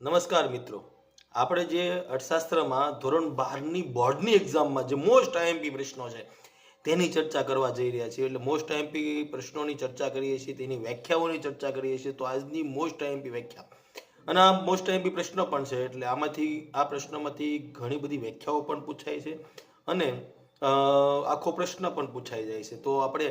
નમસ્કાર મિત્રો. આપણે જે અર્થશાસ્ત્રમાં ધોરણ બારની બોર્ડની એક્ઝામમાં જે મોસ્ટ આઈએમપી પ્રશ્નો છે, તેની ચર્ચા કરવા જઈ રહ્યા છીએ. એટલે મોસ્ટ આઈએમપી પ્રશ્નોની ચર્ચા કરીએ છીએ, તેની વ્યાખ્યાઓની ચર્ચા કરીએ છીએ. તો આજની મોસ્ટ આઈએમપી વ્યાખ્યા. અને આ મોસ્ટ આઈએમપી પ્રશ્ન પણ છે, એટલે આમાંથી, આ પ્રશ્નમાંથી ઘણી બધી વ્યાખ્યાઓ પણ પૂછાય છે અને આખો પ્રશ્ન પણ પૂછાઈ જાય છે. તો આપણે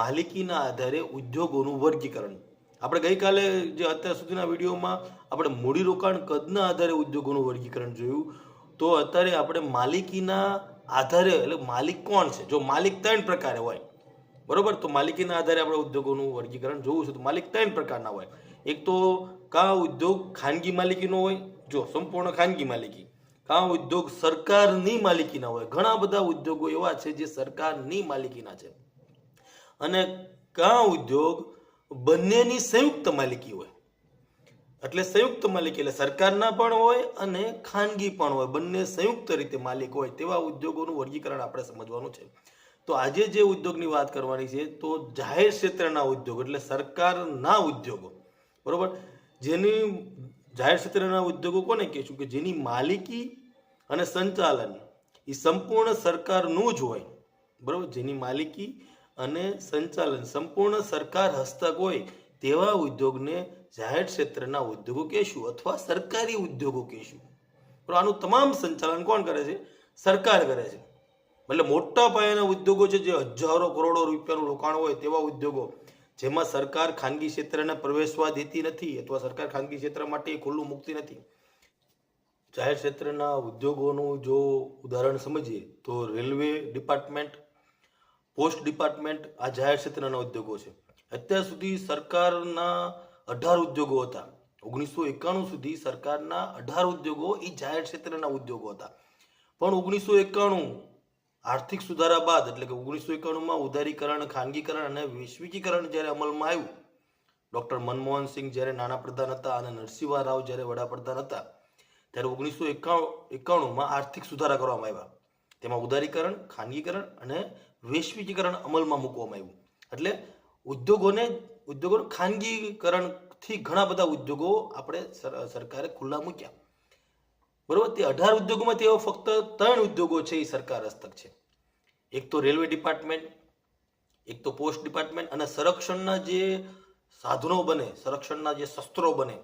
માલિકીના આધારે ઉદ્યોગોનું વર્ગીકરણ આપણે ગઈકાલે જે અત્યાર સુધીના વિડીયોમાં આપણે મૂડીરોકાણ કદના આધારે ઉદ્યોગોનું વર્ગીકરણ જોયું, તો અત્યારે આપણે માલિકીના આધારે, એટલે માલિક કોણ છે? જો માલિક ત્રણ પ્રકારે હોય, બરોબર? તો માલિકીના આધારે આપણે ઉદ્યોગોનું વર્ગીકરણ જોવું છે, તો માલિક ત્રણ પ્રકારના હોય. એક તો કા ઉદ્યોગ ખાનગી માલિકીનો હોય, જો સંપૂર્ણ ખાનગી માલિકી, કા ઉદ્યોગ સરકારની માલિકીના હોય. ઘણા બધા ઉદ્યોગો એવા છે જે સરકારની માલિકીના છે. અને કા ઉદ્યોગ બંનેની સંયુક્ત માલિકી હોય. એટલે સંયુક્ત માલિકી એટલે સરકારના પણ હોય અને ખાનગી પણ હોય. બંને સંયુક્ત રીતે માલિક હોય તેવા ઉદ્યોગોનું વર્ગીકરણ આપણે સમજવાનું છે. તો આજે જે ઉદ્યોગની વાત કરવાની છે તો જાહેર ક્ષેત્રના ઉદ્યોગ એટલે સરકારના ઉદ્યોગો. બરોબર? જેની જાહેર ક્ષેત્રના ઉદ્યોગો કોને કહેશું કે જેની માલિકી અને સંચાલન એ સંપૂર્ણ સરકારનું જ હોય. બરોબર? જેની માલિકી અને સંચાલન સંપૂર્ણ સરકાર હસ્તક હોય તેવા ઉદ્યોગને જાહેર ક્ષેત્રના ઉદ્યોગો કહેશું અથવા સરકારી ઉદ્યોગો કહેશું. પણ આનું તમામ સંચાલન કોણ કરે છે? સરકાર કરે છે. એટલે મોટા પાયાના ઉદ્યોગો છે, જે હજારો કરોડો રૂપિયાનું રોકાણ હોય તેવા ઉદ્યોગો, જેમાં સરકાર ખાનગી ક્ષેત્રને પ્રવેશવા દેતી નથી અથવા સરકાર ખાનગી ક્ષેત્ર માટે ખુલ્લું મૂકતી નથી. જાહેર ક્ષેત્રના ઉદ્યોગોનું જો ઉદાહરણ સમજીએ તો રેલવે ડિપાર્ટમેન્ટ પોસ્ટ ડિપાર્ટમેન્ટ આ જાહેર ક્ષેત્રના ઉદ્યોગો છે. અત્યાર સુધી સરકારના અઢાર ઉદ્યોગો હતા. ઓગણીસો એકાણું સુધી સરકારના અઢાર ઉદ્યોગો એ જાહેર ક્ષેત્રના ઉદ્યોગો હતા. પણ ઓગણીસો એકાણું આર્થિક સુધારા બાદ, એટલે કે ઓગણીસો એકાણુંમાં ઉદારીકરણ, ખાનગીકરણ અને વૈશ્વિકીકરણ જ્યારે અમલમાં આવ્યું, ડૉક્ટર મનમોહન સિંહ જ્યારે નાણાપ્રધાન હતા અને નરસિંહ રાવ જ્યારે વડાપ્રધાન હતા, ત્યારે ઓગણીસો એકાણું, એકાણુંમાં આર્થિક સુધારા કરવામાં આવ્યા. તેમાં ઉદારીકરણ, ખાનગીકરણ અને વૈશ્વિકીકરણ અમલમાં મૂકવામાં આવ્યું. એટલે ઉદ્યોગોને, ઉદ્યોગો ખાનગીકરણથી ઘણા બધા ઉદ્યોગો આપણે સરકારે ખુલ્લા મૂક્યા. બરોબર? તે અઢાર ઉદ્યોગોમાં તેઓ ફક્ત ત્રણ ઉદ્યોગો છે એ સરકાર હસ્તક છે. એક તો રેલવે ડિપાર્ટમેન્ટ, એક તો પોસ્ટ ડિપાર્ટમેન્ટ અને સંરક્ષણના જે સાધનો બને, સંરક્ષણના જે શસ્ત્રો બને,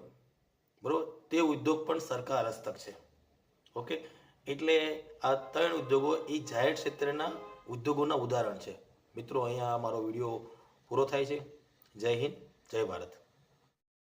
બરોબર? તે ઉદ્યોગ પણ સરકાર હસ્તક છે. ઓકે? એટલે આ ત્રણ ઉદ્યોગો એ જાહેર ક્ષેત્રના ઉદ્યોગોના ઉદાહરણ છે. મિત્રો, અહીંયા મારો વીડિયો પૂરો થાય છે. જય હિન્દ, જય ભારત.